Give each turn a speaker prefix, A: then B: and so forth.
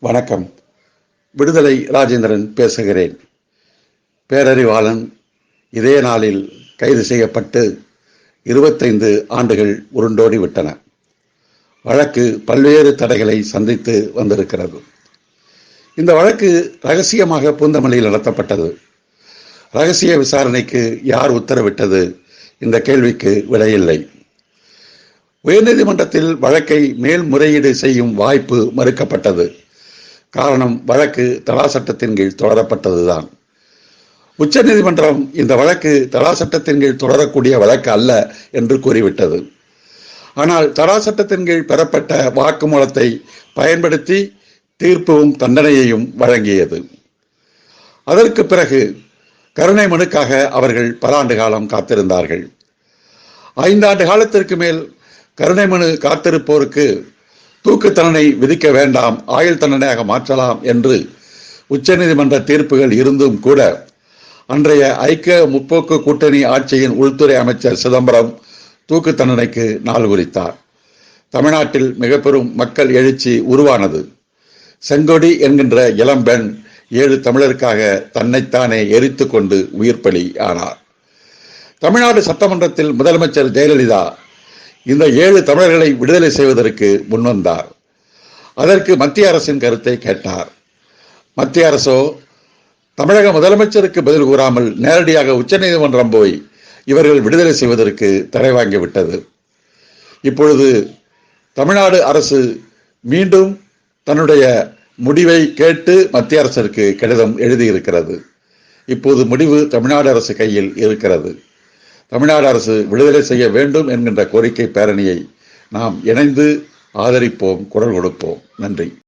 A: வணக்கம். விடுதலை ராஜேந்திரன் பேசுகிறேன். பேரறிவாளன் இதே நாளில் கைது செய்யப்பட்டு இருபத்தைந்து ஆண்டுகள் உருண்டோடி விட்டன. வழக்கு பல்வேறு தடைகளை சந்தித்து வந்திருக்கிறது. இந்த வழக்கு ரகசியமாக பூந்தமல்லியில் நடத்தப்பட்டது. ரகசிய விசாரணைக்கு யார் உத்தரவிட்டது? இந்த கேள்விக்கு விடையில்லை. உயர்நீதிமன்றத்தில் வழக்கை மேல்முறையீடு செய்யும் வாய்ப்பு மறுக்கப்பட்டது. காரணம் வழக்கு தலா சட்டத்தின் கீழ் தொடரப்பட்டதுதான். உச்சநீதிமன்றம் இந்த வழக்கு தலா சட்டத்தின் கீழ் தொடரக்கூடிய வழக்கு அல்ல என்று கூறிவிட்டது. ஆனால் தலா சட்டத்தின் கீழ் பெறப்பட்ட வாக்குமூலத்தை பயன்படுத்தி தீர்ப்பும் தண்டனையையும் வழங்கியது. அதற்கு பிறகு கருணை மனுக்காக அவர்கள் பல ஆண்டு காலம் காத்திருந்தார்கள். ஐந்தாண்டு காலத்திற்கு மேல் கருணை மனு காத்திருப்போருக்கு தூக்கு தண்டனை விதிக்க வேண்டாம் ஆயுள் தண்டனையாக மாற்றலாம் என்று உச்சநீதிமன்ற தீர்ப்புகள் இருந்தும் கூட அன்றைய ஐக்கிய முற்போக்கு கூட்டணி ஆட்சியின் உள்துறை அமைச்சர் சிதம்பரம் தூக்கு தண்டனைக்கு நாள் குறித்தார். தமிழ்நாட்டில் மிக பெரும் மக்கள் எழுச்சி உருவானது. செங்கொடி என்கின்ற இளம்பெண் ஏழு தமிழருக்காக தன்னைத்தானே எரித்து கொண்டு உயிர் பலி ஆனார். தமிழ்நாடு சட்டமன்றத்தில் முதலமைச்சர் ஜெயலலிதா இந்த ஏழு தமிழர்களை விடுதலை செய்வதற்கு முன்வந்தார் அதற்கு மத்திய அரசின் கருத்தை கேட்டார். மத்திய அரசோ தமிழக முதலமைச்சருக்கு பதில் கூறாமல் நேரடியாக உச்சநீதிமன்றம் போய் இவர்கள் விடுதலை செய்வதற்கு தடை வாங்கிவிட்டது இப்பொழுது தமிழ்நாடு அரசு மீண்டும் தன்னுடைய முடிவை கேட்டு மத்திய அரசிற்கு கடிதம் எழுதியிருக்கிறது. இப்போது முடிவு தமிழ்நாடு அரசு கையில் இருக்கிறது. தமிழ்நாடு அரசு விடுதலை செய்ய வேண்டும் என்கின்ற கோரிக்கை பேரணியை நாம் இணைந்து ஆதரிப்போம் குரல் கொடுப்போம். நன்றி.